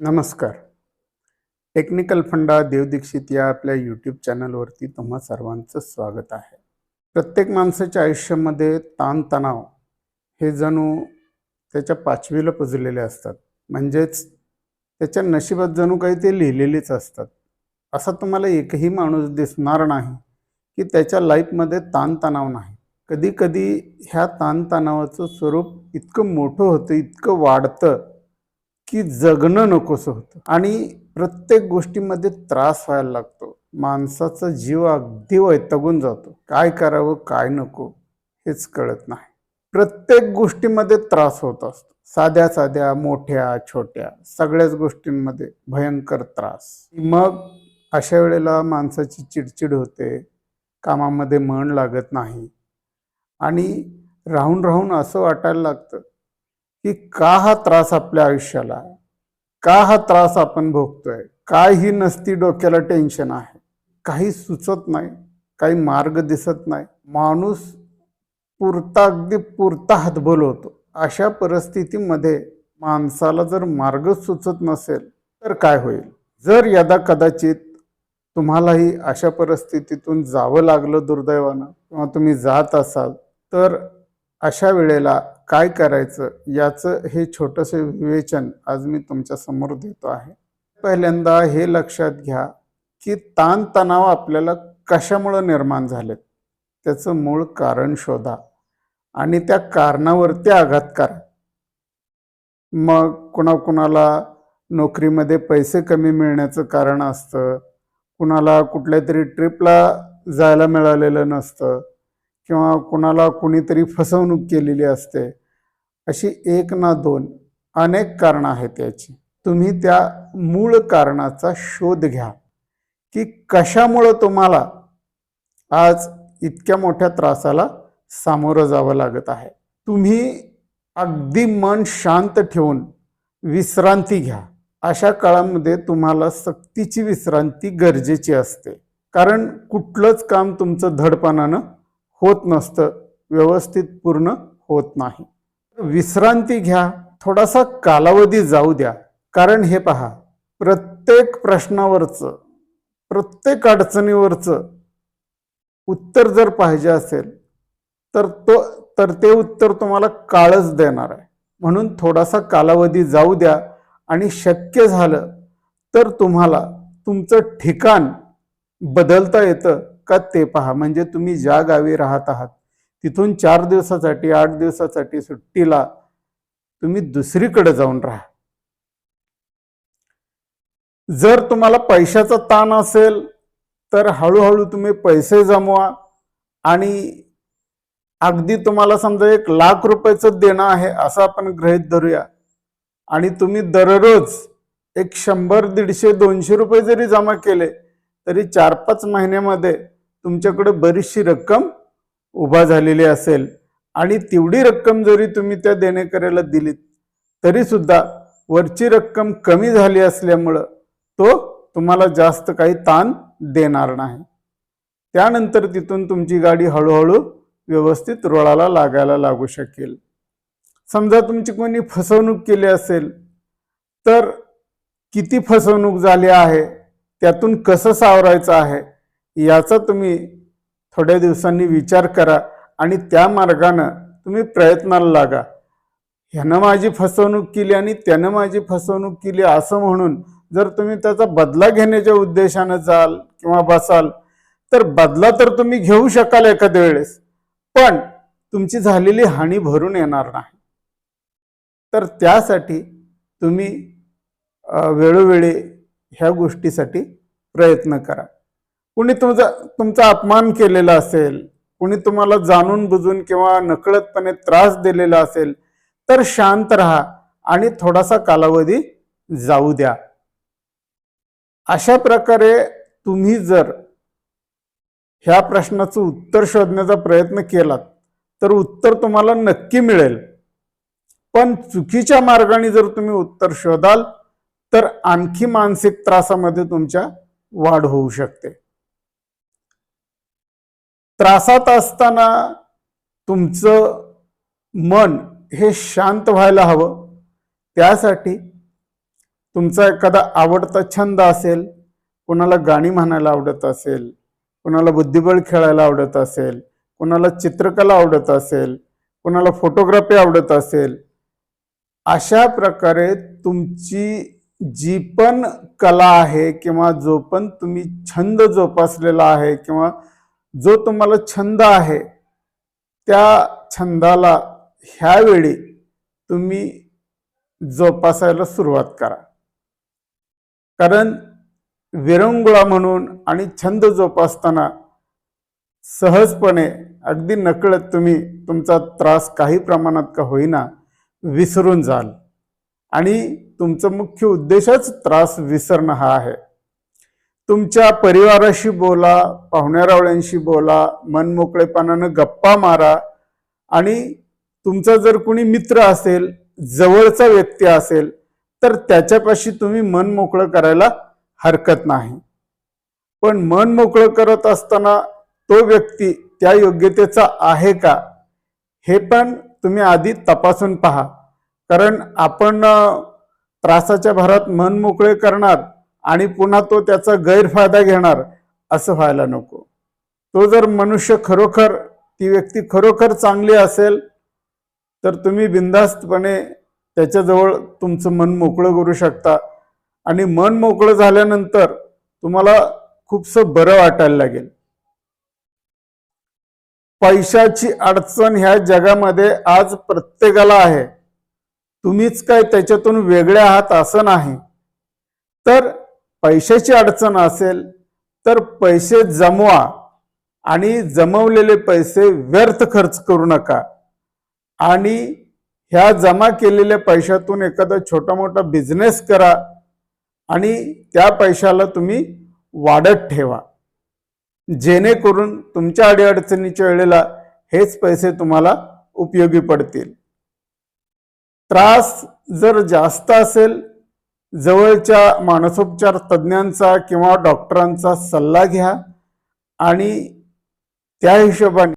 नमस्कार. टेक्निकल फंडा देवदीक्षित या आपल्या यूट्यूब चॅनलवरती तुम्हा सर्वांचं स्वागत आहे. प्रत्येक माणसाच्या आयुष्यामध्ये ताणतणाव हे जणू त्याच्या पाचवीला पुजलेले असतात. म्हणजेच त्याच्या नशिबात जणू काही ते लिहिलेलेच असतात. असा तुम्हाला एकही माणूस दिसणार नाही की त्याच्या लाईफमध्ये ताणतणाव नाही. कधी कधी ह्या ताणतणावाचं स्वरूप इतकं मोठं होतं इतकं वाढतं की जगणं नकोसं होतं. आणि प्रत्येक गोष्टीमध्ये त्रास व्हायला लागतो. माणसाचा जीव अगदी वैतगून जातो. काय करावं काय नको हेच कळत नाही. प्रत्येक गोष्टीमध्ये त्रास होत असतो. साध्या साध्या मोठ्या छोट्या सगळ्याच गोष्टींमध्ये भयंकर त्रास. मग अशा वेळेला माणसाची चिडचिड होते. कामामध्ये मन लागत नाही. आणि राहून राहून असं वाटायला लागतं की का हा त्रास आपल्या आयुष्याला का हा त्रास आपण भोगतोय? काय ही नसती डोक्याला टेन्शन आहे. काही सुचत नाही काही मार्ग दिसत नाही. माणूस पुरता अगदी पुरता हातबल होतो. अशा परिस्थितीमध्ये माणसाला जर मार्ग सुचत नसेल तर काय होईल? जर यदा कदाचित तुम्हालाही अशा परिस्थितीतून जावं लागलं दुर्दैवानं किंवा तुम्ही जात असाल तर अशा वेळेला काय करायचं याचं हे छोटंसं विवेचन आज मी तुमच्यासमोर देतो आहे. पहिल्यांदा हे लक्षात घ्या की ताणतणाव आपल्याला कशामुळं निर्माण झालेत? त्याचं मूळ कारण शोधा आणि त्या कारणावरती आघात करा. मग कुणाकुणाला नोकरीमध्ये पैसे कमी मिळण्याचं कारण असतं कुणाला कुठल्या तरी ट्रिपला जायला मिळालेलं नसतं किंवा कुणाला कुणीतरी फसवणूक केलेली असते अशी एक ना दोन अनेक कारणं आहेत याची. तुम्ही त्या मूळ कारणाचा शोध घ्या. की कशामुळं तुम्हाला आज इतक्या मोठ्या त्रासाला सामोरं जावं लागत आहे? तुम्ही अगदी मन शांत ठेवून विश्रांती घ्या. अशा काळामध्ये तुम्हाला सक्तीची विश्रांती गरजेची असते. कारण कुठलंच काम तुमचं धडपणानं होत नसतं. व्यवस्थित पूर्ण होत नाही. विश्रांती घ्या. थोडासा कालावधी जाऊ द्या. कारण हे पहा प्रत्येक प्रश्नावरचं प्रत्येक अडचणीवरचं उत्तर जर पाहिजे असेल तर तो तर ते उत्तर तुम्हाला काळच देणार आहे. म्हणून थोडासा कालावधी जाऊ द्या आणि शक्य झालं तर तुम्हाला तुमचं ठिकाण बदलता येतं का ते पहा. म्हणजे तुम्ही ज्या गावी राहत आहात तिथून चार दिवसासाठी आठ दिवसासाठी सुट्टीला तुम्ही दुसरीकडे जाऊन राहा. जर तुम्हाला पैशाचा ताण असेल तर हळूहळू तुम्ही पैसे जमवा आणि अगदी तुम्हाला समजा एक लाख रुपयाचं देणं आहे असं आपण गृहीत धरूया. आणि तुम्ही दररोज एक शंभर दीडशे दोनशे रुपये जरी जमा केले तरी चार पाच महिन्यामध्ये तुमच्याकडे बरीचशी रक्कम उभा झालेली असेल आणि तेवढी रक्कम जरी तुम्ही त्या देणेकऱ्याला दिलीत तरीसुद्धा वरची रक्कम कमी झाली असल्यामुळं तो तुम्हाला जास्त काही ताण देणार नाही. त्यानंतर तिथून तुमची गाडी हळूहळू व्यवस्थित रोळाला लागायला लागू शकेल. समजा तुमची कोणी फसवणूक केली असेल तर किती फसवणूक झाली आहे त्यातून कसं सावरायचं आहे याचा तुम्ही थोड्या दिवसांनी विचार करा आणि त्या मार्गानं तुम्ही प्रयत्नाला लागा. ह्यानं माझी फसवणूक केली आणि त्यानं माझी फसवणूक केली असं म्हणून जर तुम्ही त्याचा बदला घेण्याच्या उद्देशानं जाल किंवा बसाल तर बदला तर तुम्ही घेऊ शकाल एखाद्या वेळेस पण तुमची झालेली हानी भरून येणार नाही. तर त्यासाठी तुम्ही वेळोवेळी ह्या गोष्टीसाठी प्रयत्न करा. कुणी तुमचा तुमचा अपमान केलेला असेल कुणी तुम्हाला जाणून बुजून किंवा नकळतपणे त्रास दिलेला असेल तर शांत राहा आणि थोडासा कालावधी जाऊ द्या. अशा प्रकारे तुम्ही जर ह्या प्रश्नाचं उत्तर शोधण्याचा प्रयत्न केलात तर उत्तर तुम्हाला नक्की मिळेल. पण चुकीच्या मार्गाने जर तुम्ही उत्तर शोधाल तर आणखी मानसिक त्रासामध्ये तुमच्या वाढ होऊ शकते. त्रासात असताना तुमचं मन हे शांत व्हायला हवं. त्यासाठी तुमचा एखादा आवडता छंद असेल कोणाला गाणी म्हणायला आवडत असेल कोणाला बुद्धिबळ खेळायला आवडत असेल कोणाला चित्रकला आवडत असेल कोणाला फोटोग्राफी आवडत असेल अशा प्रकारे तुमची जी पण कला आहे किंवा जो पण तुम्ही छंद जोपासलेला आहे किंवा जो तुम्हाला छंद आहे त्या छंदाला ह्यावेळी तुम्ही जोपासायला सुरुवात करा. कारण विरंगुळा म्हणून आणि छंद जोपासताना सहजपणे अगदी नकळत तुम्ही तुमचा त्रास काही प्रमाणात का होईना विसरून जाल. आणि तुमचं मुख्य उद्देशच त्रास विसरणं हा आहे. तुमच्या परिवाराशी बोला पाहुण्यारावळ्यांशी बोला मनमोकळेपणानं गप्पा मारा. आणि तुमचा जर कोणी मित्र असेल जवळचा व्यक्ती असेल तर त्याच्यापाशी तुम्ही मन मोकळं करायला हरकत नाही. पण मन मोकळं करत असताना तो व्यक्ती त्या योग्यतेचा आहे का? हे पण तुम्ही आधी तपासून पहा. कारण आपण त्रासाच्या भरात मन मोकळे करणार आणि पुन्हा तो त्याचा गैरफायदा घेणार असं व्हायला नको. तो जर मनुष्य खरोखर ती व्यक्ती खरोखर चांगली असेल तर तुम्ही बिनधास्तपणे त्याच्याजवळ तुमचं मन मोकळं करू शकता. आणि मन मोकळं झाल्यानंतर तुम्हाला खूपसं बरं वाटायला लागेल. पैशाची अडचण ह्या जगामध्ये आज प्रत्येकाला आहे. तुम्हीच काय त्याच्यातून वेगळे आहात असं नाही. तर पैशाची अडचण असेल तर पैसे जमवा आणि जमवलेले पैसे व्यर्थ खर्च करू नका. आणि ह्या जमा केलेल्या पैशातून एखादा छोटा मोठा बिझनेस करा आणि त्या पैशाला तुम्ही वाढत ठेवा. जेणेकरून तुमच्या अडीअडचणीच्या वेळेला हेच पैसे तुम्हाला उपयोगी पडतील. त्रास जर जास्त असेल जवळच्या मानसोपचार तज्ज्ञांचा किंवा डॉक्टरांचा सल्ला घ्या आणि त्या हिशोबाने